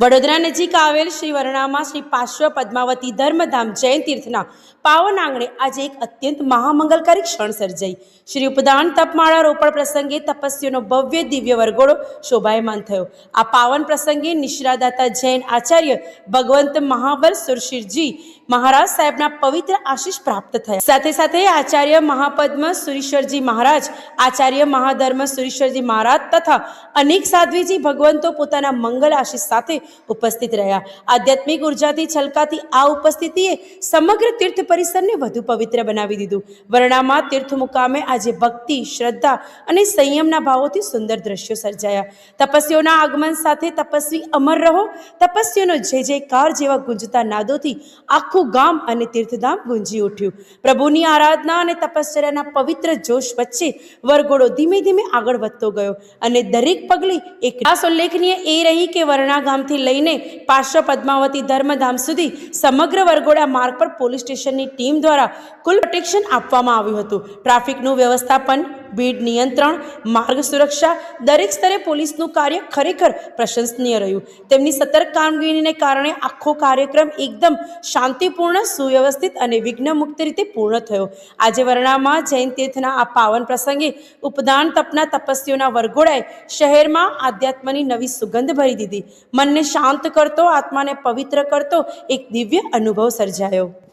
વડોદરા નજીક આવેલ શ્રી વરણામાં શ્રી પાર્શ્વ પદ્માવતી ધર્મધામ જૈન તીર્થના પાવન આંગણે આજે એક અત્યંત મહામંગલકારી ક્ષણ સર્જાઈ. શ્રી ઉપદાન તપમાળા રોપણ પ્રસંગે તપસ્વીઓનો ભવ્ય દિવ્ય વરઘોડો શોભાયમાન થયો. આ પાવન પ્રસંગે નિશ્રાદાતા જૈન આચાર્ય ભગવંત મહાબલ સુરશીરજી મહારાજ સાહેબના પવિત્ર આશીષ પ્રાપ્ત થયા. સાથે સાથે આચાર્ય મહાપદ્મ સુરીશ્વરજી મહારાજ, આચાર્ય મહાધર્મ સુરીશ્વરજી મહારાજ તથા અનેક સાધ્વીજી ભગવંતો પોતાના મંગલ આશીષ સાથે ઉપસ્થિત રહ્યા. આધ્યાત્મિક ઉર્જાથી છલકાતી આ ઉપસ્થિતિએ સમગ્ર તીર્થ પરિસરને વધુ પવિત્ર બનાવી દીધું. વર્ણામાં તીર્થ મુકામે આજે ભક્તિ, શ્રદ્ધા અને સંયમના ભાવોથી સુંદર દ્રશ્યો સર્જાયા. તપસ્વીઓના આગમન સાથે તપસ્વી અમર રહો. તપસ્વીઓનો જય જયકાર જેવા ગુંજતા નાદોથી આખું ગામ અને તીર્થધામ ગુંજી ઉઠ્યું. પ્રભુની આરાધના અને તપશ્ચર્યાના પવિત્ર જોશ વચ્ચે વરઘોડો ધીમે ધીમે આગળ વધતો ગયો અને દરેક પગલી એક ખાસ ઉલ્લેખનીય એ રહી કે વરણા ગામથી લઈને પાર્શ્વ પદ્માવતી ધર્મધામ સુધી સમગ્ર વરઘોડા માર્ગ પર પોલીસ સ્ટેશનની ટીમ દ્વારા કુલ પ્રોટેક્શન આપવામાં આવ્યું હતું. ટ્રાફિકનું વ્યવસ્થાપન ભીડ નિયંત્રણ, માર્ગ સુરક્ષા, દરેક સ્તરે પોલીસનું કાર્ય ખરેખર પ્રશંસનીય રહ્યું. તેમની સતર્ક કામગીરીને કારણે આખો કાર્યક્રમ એકદમ શાંતિપૂર્ણ, સુવ્યવસ્થિત અને વિઘ્નમુક્ત રીતે પૂર્ણ થયો. આજે વરણામાં જૈન તીર્થના આ પાવન પ્રસંગે ઉપદાન તપના તપસ્વીઓના વરઘોડાએ શહેરમાં આધ્યાત્મની નવી સુગંધ ભરી દીધી. મનને શાંત કરતો, આત્માને પવિત્ર કરતો એક દિવ્ય અનુભવ સર્જાયો.